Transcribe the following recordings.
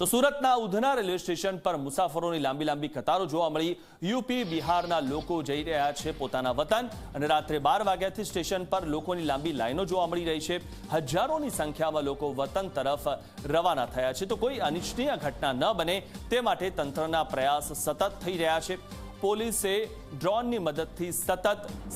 તો સુરતના Udhna railway station પર મુસાફરોની લાંબી લાંબી કતારો જોવા મળી. યુપી, બિહારના લોકો જઈ રહ્યા છે પોતાના વતન અને રાત્રે બાર વાગ્યાથી સ્ટેશન પર લોકોની લાંબી લાઈનો જોવા મળી રહી છે. હજારોની સંખ્યામાં લોકો વતન તરફ રવાના થયા છે. તો કોઈ અનિચ્છનીય ઘટના ન બને તે માટે તંત્રના પ્રયાસ સતત થઈ રહ્યા છે. પોલીસે ડ્રોનની મદદથી સતત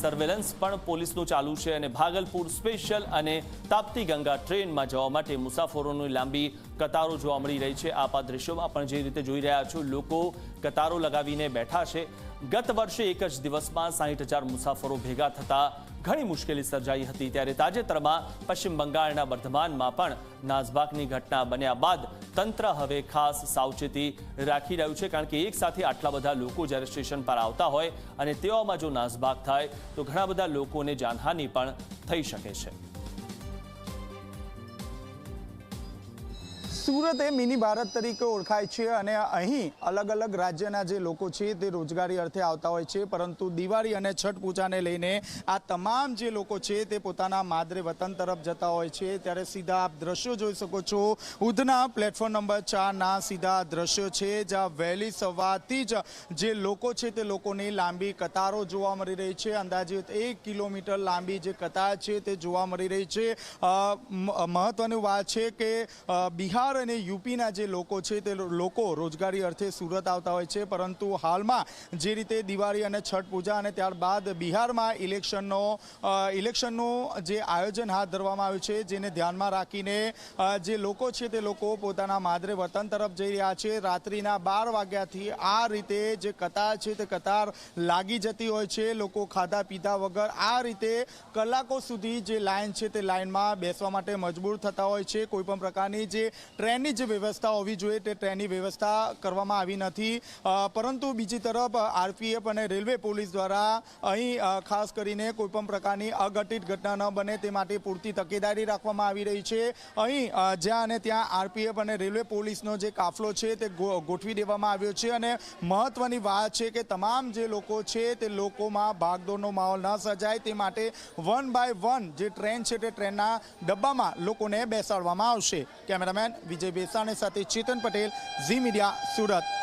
સર્વેલન્સ પણ પોલીસનું ચાલુ છે અને ભાગલપુર સ્પેશિયલ અને તાપ્તી ગંગા ટ્રેનમાં જવા માટે મુસાફરોની લાંબી કતારો જોવા મળી રહી છે. આપ આ દ્રશ્યોમાં પણ જે રીતે જોઈ રહ્યા છો, લોકો કતારો લગાવીને બેઠા છે. ગત વર્ષે એક જ દિવસમાં સાહીઠ મુસાફરો ભેગા થતા ઘણી મુશ્કેલી સર્જાઈ હતી ત્યારે તાજેતરમાં પશ્ચિમ બંગાળના વર્ધમાનમાં પણ નાસભાગની ઘટના બન્યા બાદ તંત્ર હવે ખાસ સાવચેતી રાખી રહ્યું છે, કારણ કે એક સાથે આટલા બધા લોકો જ્યારે સ્ટેશન પર આવતા હોય અને તેઓમાં જો નાસભાગ થાય, તો ઘણા બધા લોકોને જાનહાનિ પણ થઈ શકે છે. સુરત એ મિની ભારત તરીકે ઓળખાય છે અને અહીં અલગ અલગ રાજ્યના જે લોકો છે તે રોજગારી અર્થે આવતા હોય છે. પરંતુ દિવાળી અને છઠ પૂજાને લઈને આ તમામ જે લોકો છે તે પોતાના માદરે વતન તરફ જતા હોય છે. ત્યારે સીધા આપ દ્રશ્યો જોઈ શકો છો. ઉધના પ્લેટફોર્મ નંબર ચારના સીધા દ્રશ્યો છે જ્યાં વહેલી સવારથી જ જે લોકો છે તે લોકોની લાંબી કતારો જોવા મળી રહી છે. અંદાજિત એક કિલોમીટર લાંબી જે કતાર છે તે જોવા મળી રહી છે. મહત્વની વાત છે કે અ, બિહાર અને યુપીના જે લોકો છે તે લોકો રોજગારી અર્થે સુરત આવતા હોય છે. પરંતુ હાલમાં જે રીતે દિવાળી અને છઠ પૂજા અને ત્યારબાદ બિહારમાં ઇલેક્શનનો ઇલેક્શનનું જે આયોજન હાથ ધરવામાં આવ્યું છે, જેને ધ્યાનમાં રાખીને જે લોકો છે તે લોકો પોતાના માદરે વતન તરફ જઈ રહ્યા છે. રાત્રિના બાર વાગ્યાથી આ રીતે જે કતાર છે તે કતાર લાગી જતી હોય છે. લોકો ખાધા પીધા વગર આ રીતે કલાકો સુધી જે લાઇન છે તે લાઇનમાં બેસવા માટે મજબૂર થતા હોય છે. કોઈપણ પ્રકારની જે ટ્રેનની જે વ્યવસ્થા હોવી જોઈએ તે ટ્રેનની વ્યવસ્થા કરવામાં આવી નથી. પરંતુ બીજી તરફ આરપીએફ અને રેલવે પોલીસ દ્વારા અહીં ખાસ કરીને કોઈપણ પ્રકારની અઘટિત ઘટના ન બને તે માટે પૂરતી તકેદારી રાખવામાં આવી રહી છે. અહીં જ્યાં અને ત્યાં આરપીએફ અને રેલવે પોલીસનો જે કાફલો છે તે ગોઠવી દેવામાં આવ્યો છે અને મહત્વની વાત છે કે તમામ જે લોકો છે તે લોકોમાં ભાગદોડનો માહોલ ન સર્જાય તે માટે વન બાય વન જે ટ્રેન છે તે ટ્રેનના ડબ્બામાં લોકોને બેસાડવામાં આવશે. કેમેરામેન વિજય બેસાણી સાથે ચેતન પટેલ ઝી મીડિયા સુરત.